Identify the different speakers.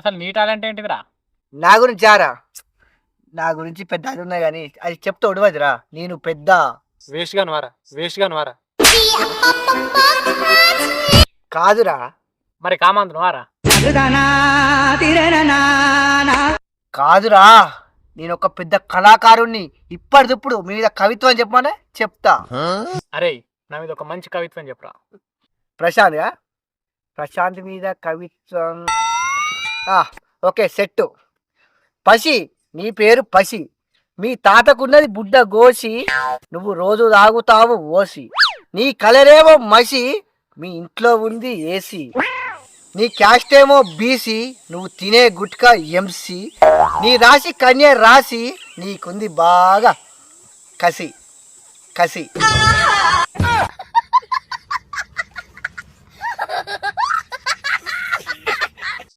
Speaker 1: అసలు నీ టాలెంట్ ఏంటిదిరా?
Speaker 2: నా గురించి ఆరా? నా గురించి పెద్ద అది ఉన్నాయి కానీ అది చెప్తే ఉడవదురా నేను పెద్ద.
Speaker 3: వేస్ట్ గాను వారా వేస్ట్ గాను వారా.
Speaker 2: కాదురా.
Speaker 1: మరి కామందు నువ్వారా
Speaker 2: కాదురా. నేను ఒక పెద్ద కళాకారుణ్ణి. ఇప్పటిదిప్పుడు మీ మీద కవిత్వం చెప్పమనే చెప్తా.
Speaker 1: అరే నా మీద ఒక మంచి కవిత్వం చెప్పురా.
Speaker 2: ప్రశాంత్ ప్రశాంత్ మీద కవిత్వం ఓకే సెట్టు. పసి నీ పేరు పసి. మీ తాతకున్నది బుడ్డ గోసి నువ్వు రోజు తాగుతావు ఓసి. నీ కలరేమో మసి మీ ఇంట్లో ఉంది ఏసీ. నీ క్యాస్ట్ ఏమో బీసీ నువ్వు తినే గుట్కా ఎంసి. నీ రాశి కన్య రాశి నీకుంది బాగా కసి. కసి.